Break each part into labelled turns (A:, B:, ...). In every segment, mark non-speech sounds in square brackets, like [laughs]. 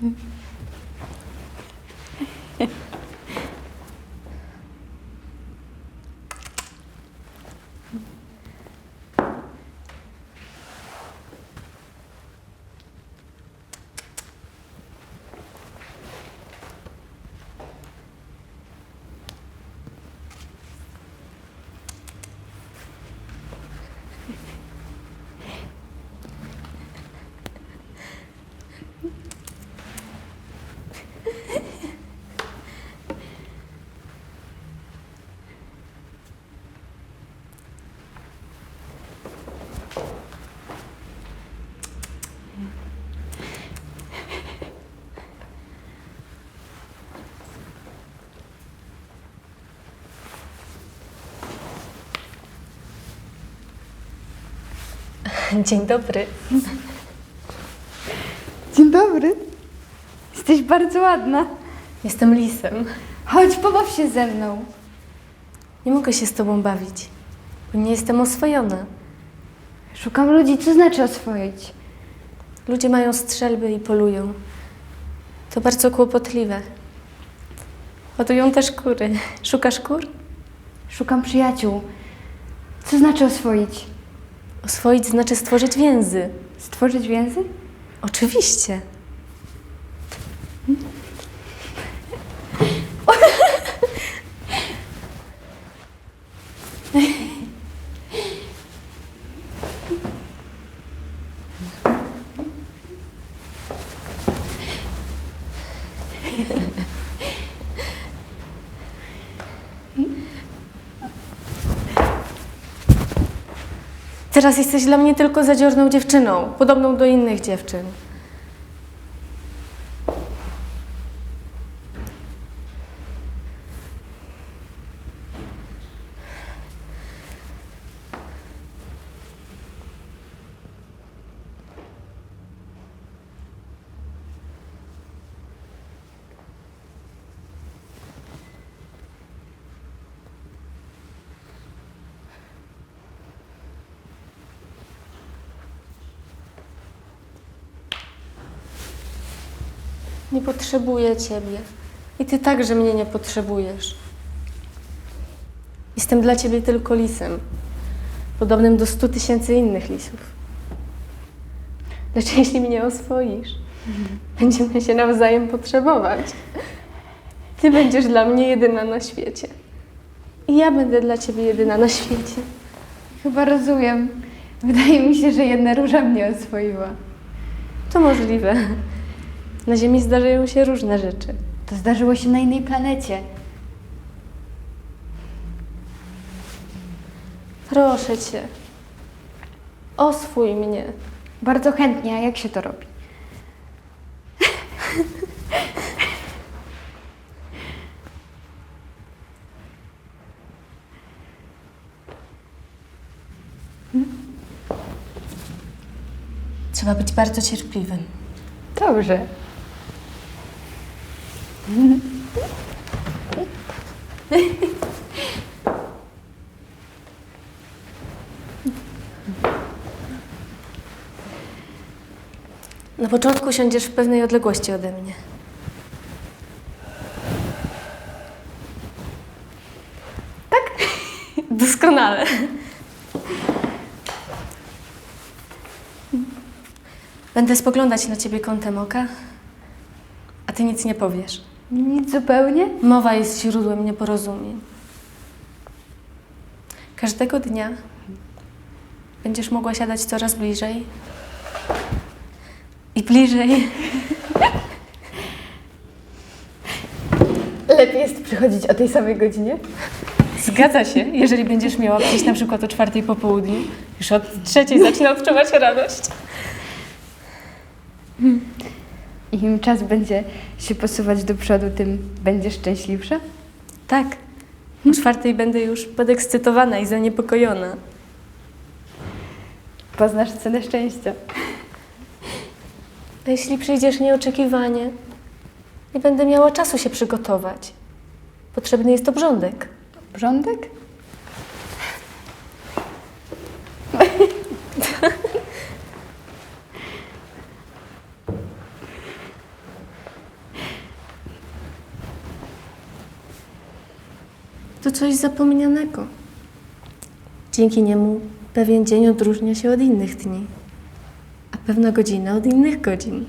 A: Hmm. [laughs] [laughs] Dzień dobry.
B: Dzień dobry. Jesteś bardzo ładna.
A: Jestem lisem.
B: Chodź, pobaw się ze mną.
A: Nie mogę się z tobą bawić, bo nie jestem oswojona.
B: Szukam ludzi, co znaczy oswoić.
A: Ludzie mają strzelby i polują. To bardzo kłopotliwe. Hodują też kury. Szukasz kur?
B: Szukam przyjaciół. Co znaczy oswoić?
A: Oswoić znaczy stworzyć więzy.
B: Stworzyć więzy?
A: Oczywiście. Teraz jesteś dla mnie tylko zadziorną dziewczyną, podobną do innych dziewczyn. Nie potrzebuję ciebie. I ty także mnie nie potrzebujesz. Jestem dla ciebie tylko lisem, podobnym do stu tysięcy innych lisów. Lecz jeśli mnie oswoisz, będziemy się nawzajem potrzebować. Ty będziesz dla mnie jedyna na świecie. I ja będę dla ciebie jedyna na świecie.
B: Chyba rozumiem. Wydaje mi się, że jedna róża mnie oswoiła.
A: To możliwe. Na Ziemi zdarzają się różne rzeczy.
B: To zdarzyło się na innej planecie.
A: Proszę cię, oswój mnie.
B: Bardzo chętnie, a jak się to robi?
A: Trzeba być bardzo cierpliwym.
B: Dobrze.
A: Na początku siądziesz w pewnej odległości ode mnie. Tak? [laughs] Doskonale. Będę spoglądać na ciebie kątem oka, a ty nic nie powiesz.
B: Nic zupełnie?
A: Mowa jest źródłem nieporozumień. Każdego dnia będziesz mogła siadać coraz bliżej i bliżej.
B: Lepiej jest przychodzić o tej samej godzinie?
A: Zgadza się, jeżeli będziesz miała przyjść na przykład o czwartej po południu, już od trzeciej zacznę odczuwać radość.
B: I im czas będzie się posuwać do przodu, tym będziesz szczęśliwsza?
A: Tak, o czwartej będę już podekscytowana i zaniepokojona.
B: Poznasz cenę szczęścia.
A: A jeśli przyjdziesz nieoczekiwanie, nie będę miała czasu się przygotować. Potrzebny jest obrządek.
B: Brządek?
A: to coś zapomnianego. Dzięki niemu pewien dzień odróżnia się od innych dni, a pewna godzina od innych godzin.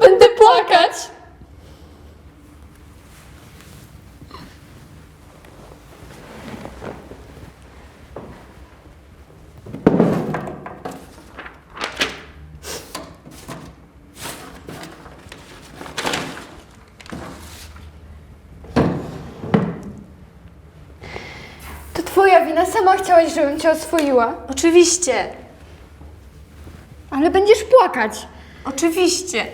B: Będę płakać! To twoja wina, sama chciałaś, żebym cię oswoiła.
A: Oczywiście,
B: Ale będziesz płakać.
A: oczywiście.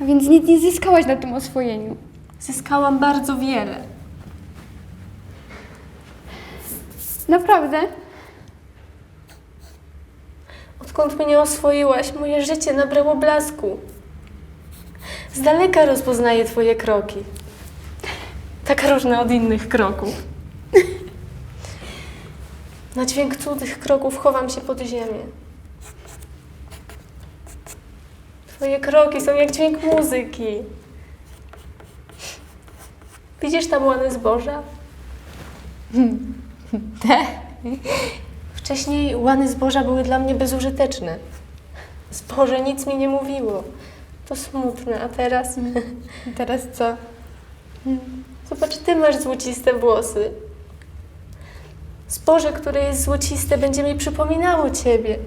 B: A więc nic nie zyskałaś na tym oswojeniu.
A: Zyskałam bardzo wiele.
B: Naprawdę?
A: Odkąd mnie oswoiłaś, moje życie nabrało blasku. Z daleka rozpoznaję Twoje kroki. Tak różne od innych kroków. Na dźwięk cudzych kroków chowam się pod ziemię. Twoje kroki są jak dźwięk muzyki. Widzisz tam łany zboża? [laughs] Te. Wcześniej łany zboża były dla mnie bezużyteczne. Zboże nic mi nie mówiło. To smutne, a teraz... [laughs]
B: Teraz co?
A: Zobacz, ty masz złociste włosy. Zboże, które jest złociste, będzie mi przypominało ciebie.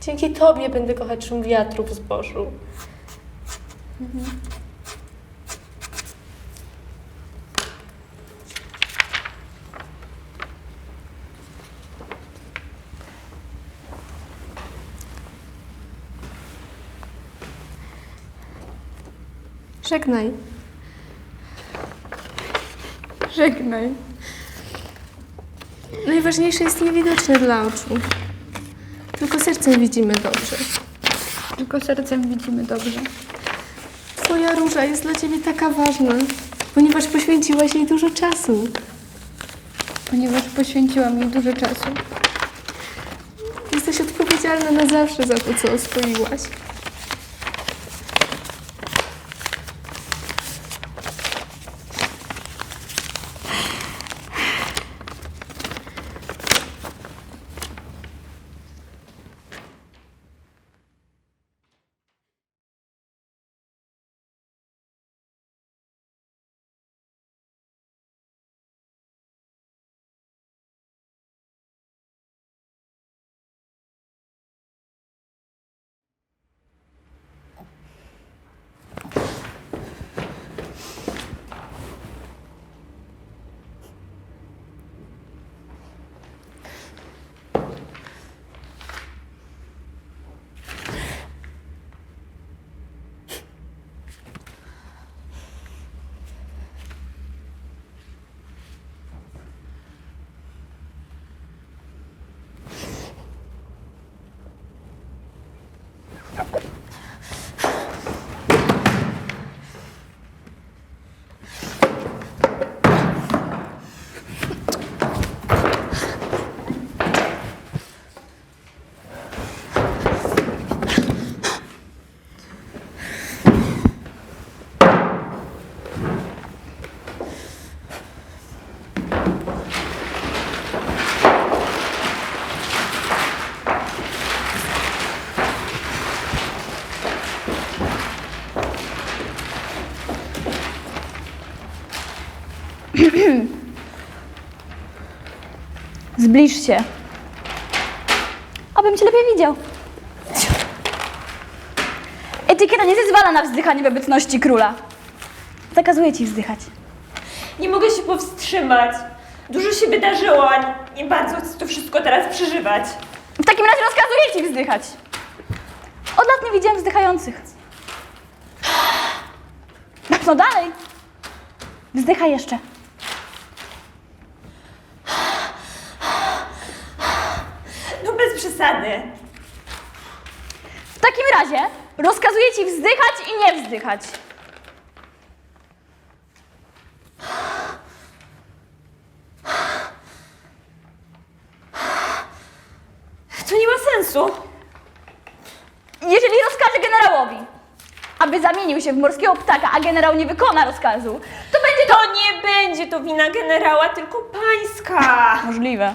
A: Dzięki tobie będę kochać szum wiatru w zbożu. Żegnaj.
B: Żegnaj.
A: Najważniejsze jest niewidoczne dla oczu. Tylko sercem widzimy dobrze.
B: Tylko sercem widzimy dobrze.
A: Twoja róża jest dla ciebie taka ważna, ponieważ poświęciłaś jej dużo czasu.
B: Ponieważ poświęciłam jej dużo czasu.
A: Jesteś odpowiedzialna na zawsze za to, co oswoiłaś. [clears throat]
C: Zbliż się. Abym cię lepiej widział. Etykieta nie zezwala na wzdychanie w obecności króla. Zakazuję ci wzdychać.
D: Nie mogę się powstrzymać. Dużo się wydarzyło, a nie bardzo chcę to wszystko teraz przeżywać.
C: W takim razie rozkazuję ci wzdychać. Od lat nie widziałem wzdychających. No dalej. Wzdychaj jeszcze.
D: No przesady.
C: W takim razie rozkazuję ci wzdychać i nie wzdychać.
D: To nie ma sensu.
C: Jeżeli rozkaże generałowi, aby zamienił się w morskiego ptaka, a generał nie wykona rozkazu, to będzie to
D: To nie będzie to wina generała, tylko pańska.
C: możliwe.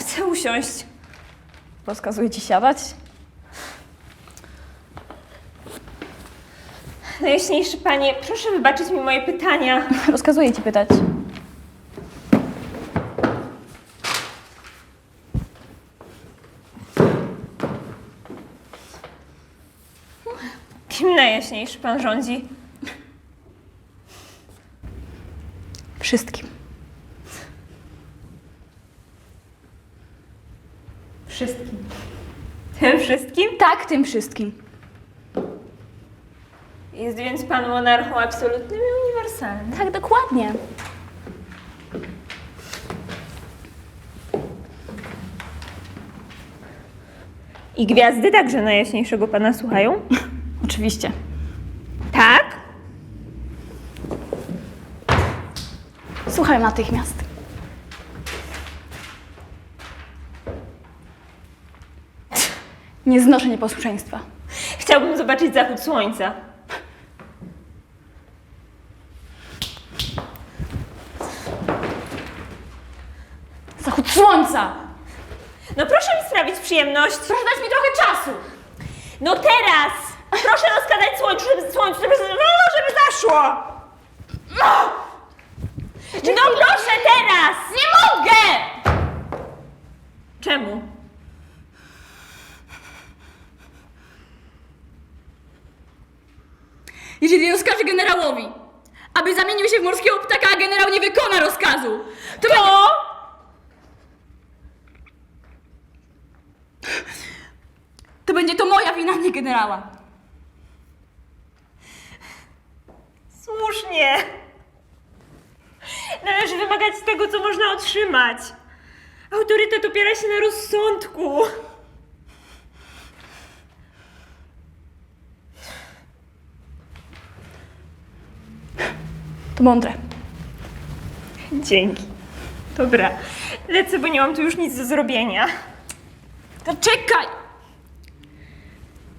D: Chcę usiąść.
C: Rozkazuję ci siadać.
D: Najjaśniejszy panie, proszę wybaczyć mi moje pytania. [laughs]
C: Rozkazuję ci pytać.
D: Kim najjaśniejszy pan rządzi?
C: Wszystkim.
B: Wszystkim.
D: Tym wszystkim?
C: Tak, tym wszystkim.
D: Jest więc pan monarchą absolutnym i uniwersalnym.
C: Tak, dokładnie.
D: I gwiazdy także najjaśniejszego pana słuchają? [laughs]
C: Oczywiście.
D: Tak?
C: Słuchaj natychmiast. Nie znoszę nieposłuszeństwa.
D: Chciałbym zobaczyć zachód słońca.
C: Zachód słońca!
D: No proszę mi sprawić przyjemność.
C: Proszę dać mi trochę czasu!
D: No teraz! Proszę rozkazać słońcu, żeby, słońcu, żeby, no, żeby zaszło! No proszę teraz!
C: Nie mogę!
D: Czemu?
C: Jeżeli rozkaże generałowi, aby zamienił się w morskiego ptaka, a generał nie wykona rozkazu, to.
D: To
C: to będzie to moja wina, nie generała.
D: słusznie. Należy wymagać tego, co można otrzymać. Autorytet opiera się na rozsądku.
C: To mądre.
D: Dzięki. Dobra, lecę, bo nie mam tu już nic do zrobienia.
C: To czekaj!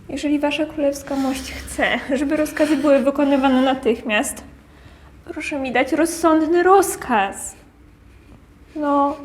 D: Jeżeli wasza królewska mość chce, żeby rozkazy były wykonywane natychmiast, proszę mi dać rozsądny rozkaz. No,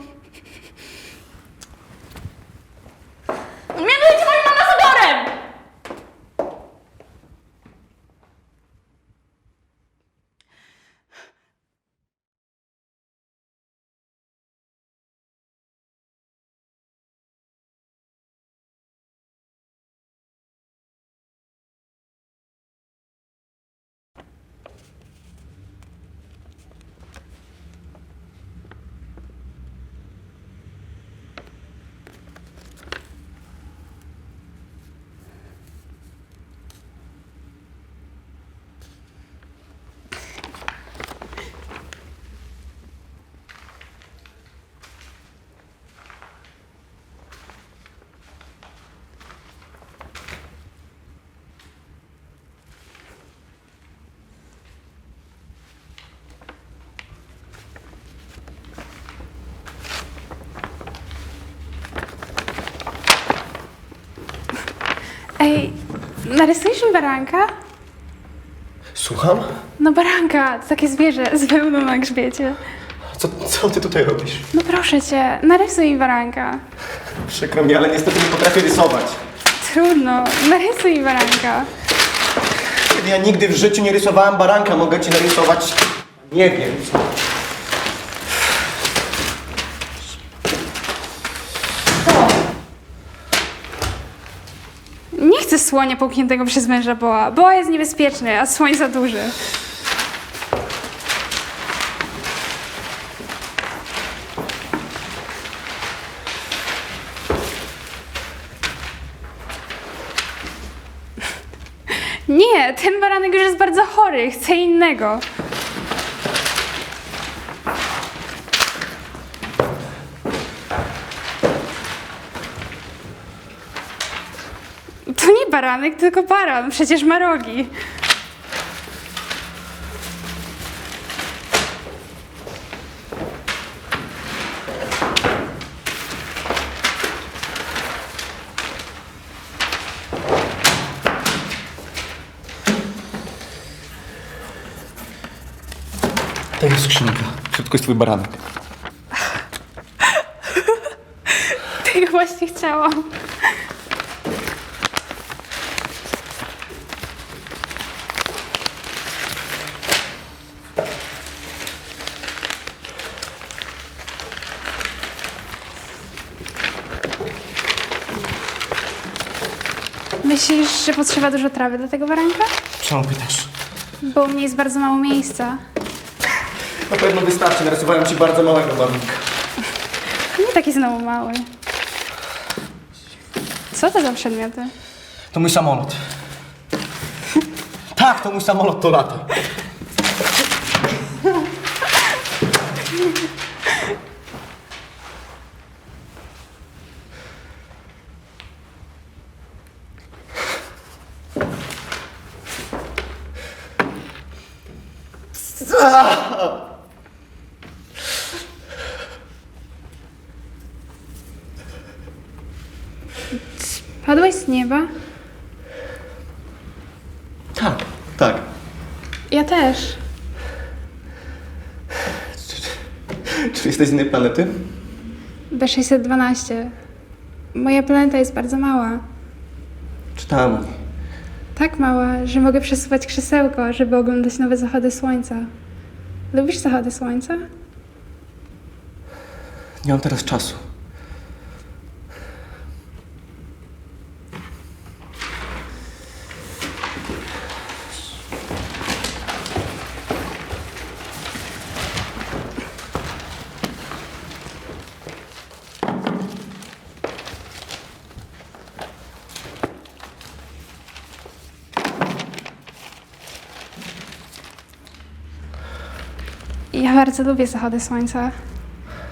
E: Ej, narysujesz mi baranka?
F: Słucham?
E: No baranka, to takie zwierzę z wełną na grzbiecie.
F: Co, co ty tutaj robisz?
E: No proszę cię, narysuj mi baranka.
F: Przykro mi, ale niestety nie potrafię rysować.
E: Trudno, narysuj mi baranka.
F: ja nigdy w życiu nie rysowałem baranka, mogę ci narysować... Nie wiem co.
E: Nie chcę słonia połkniętego przez męża boa. Boa jest niebezpieczny, a słoń za duży. Nie, ten baranek już jest bardzo chory, chcę innego. Baranek, tylko baran, przecież ma rogi.
F: To jest skrzynka. W środku jest twój baranek.
E: Myślisz, że potrzeba dużo trawy do tego baranka?
F: Czemu pytasz?
E: Bo u mnie jest bardzo mało miejsca.
F: Na pewno wystarczy, narysowałem ci bardzo małego baranka.
E: Nie taki znowu mały. Co to za przedmioty?
F: To mój samolot. Tak, to mój samolot, to lata.
E: Padłeś z nieba?
F: Tak, tak.
E: Ja też.
F: Czy jesteś z innej planety?
E: B612. Moja planeta jest bardzo mała.
F: Czytałem o niej.
E: Tak mała, że mogę przesuwać krzesełko, żeby oglądać nowe zachody słońca. Lubisz zachody słońca?
F: Nie mam teraz czasu.
E: Bardzo lubię zachody słońca.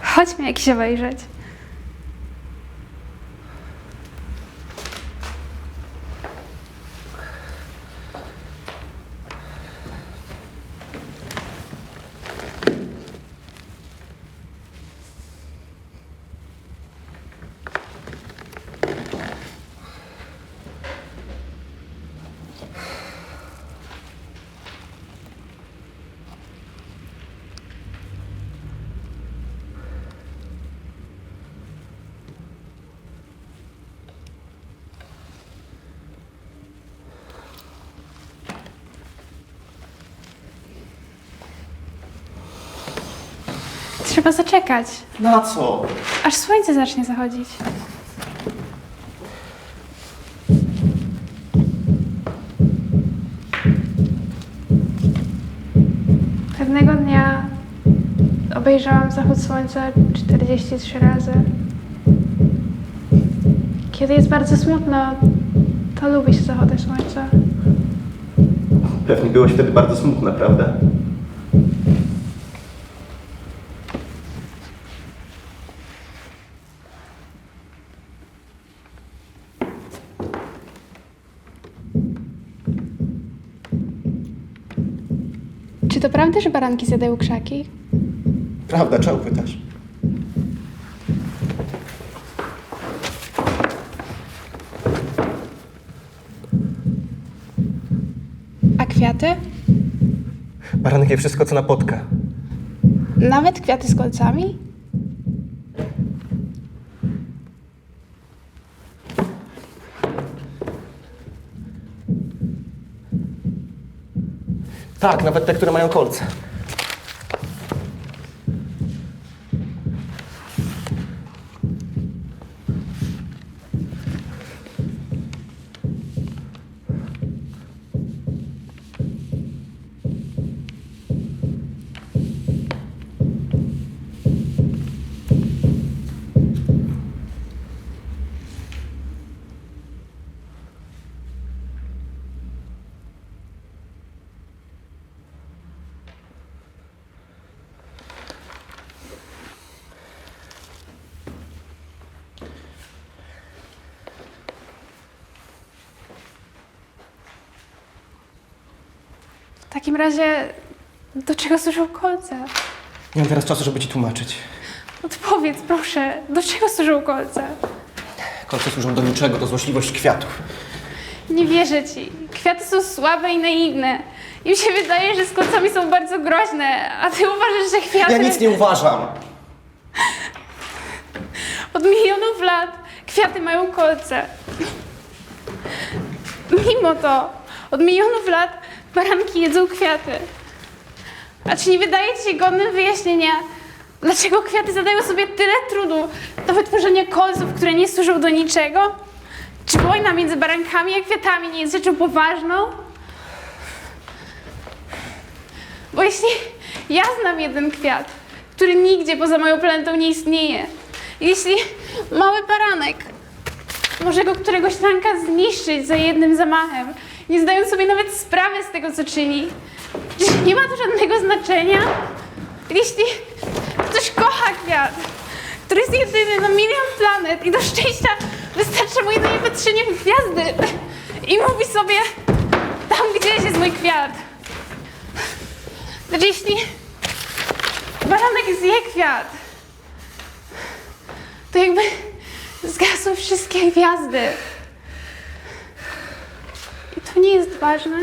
E: Chodźmy jakiś obejrzeć. Trzeba zaczekać,
F: Na co?
E: aż słońce zacznie zachodzić. Pewnego dnia obejrzałam zachód słońca 43 razy. Kiedy jest bardzo smutno, to lubi się zachody słońca.
F: Pewnie byłeś wtedy bardzo smutna, prawda?
E: Prawda, że baranki zjadają krzaki?
F: Prawda, czemu pytasz?
E: A kwiaty?
F: Baranek je wszystko, co napotka.
E: Nawet kwiaty z kolcami?
F: Tak, nawet te, które mają kolce.
E: Takim razie, do czego służą kolce?
F: Nie mam teraz czasu, żeby ci tłumaczyć.
E: Odpowiedz, proszę, do czego służą kolce?
F: Kolce służą do niczego, to złośliwość kwiatów.
E: Nie wierzę ci. Kwiaty są słabe i naiwne. Im się wydaje, że z kolcami są bardzo groźne, a ty uważasz, że kwiaty...
F: Ja nic nie uważam.
E: Od milionów lat kwiaty mają kolce. Mimo to, od milionów lat baranki jedzą kwiaty. A czy nie wydaje ci się godnym wyjaśnienia, dlaczego kwiaty zadają sobie tyle trudu do wytworzenia kolców, które nie służą do niczego? Czy wojna między barankami a kwiatami nie jest rzeczą poważną? Bo jeśli ja znam jeden kwiat, który nigdzie poza moją planetą nie istnieje, jeśli mały baranek może go któregoś ranka zniszczyć za jednym zamachem, nie zdając sobie nawet sprawy z tego, co czyni, czy nie ma to żadnego znaczenia? Jeśli ktoś kocha kwiat, który jest jedyny na milion planet i do szczęścia wystarczy mu jedynie patrzenie w gwiazdy i mówi sobie, tam gdzieś jest mój kwiat. Znaczy, jeśli baranek zje kwiat, to jakby zgasły wszystkie gwiazdy. I to nie jest ważne.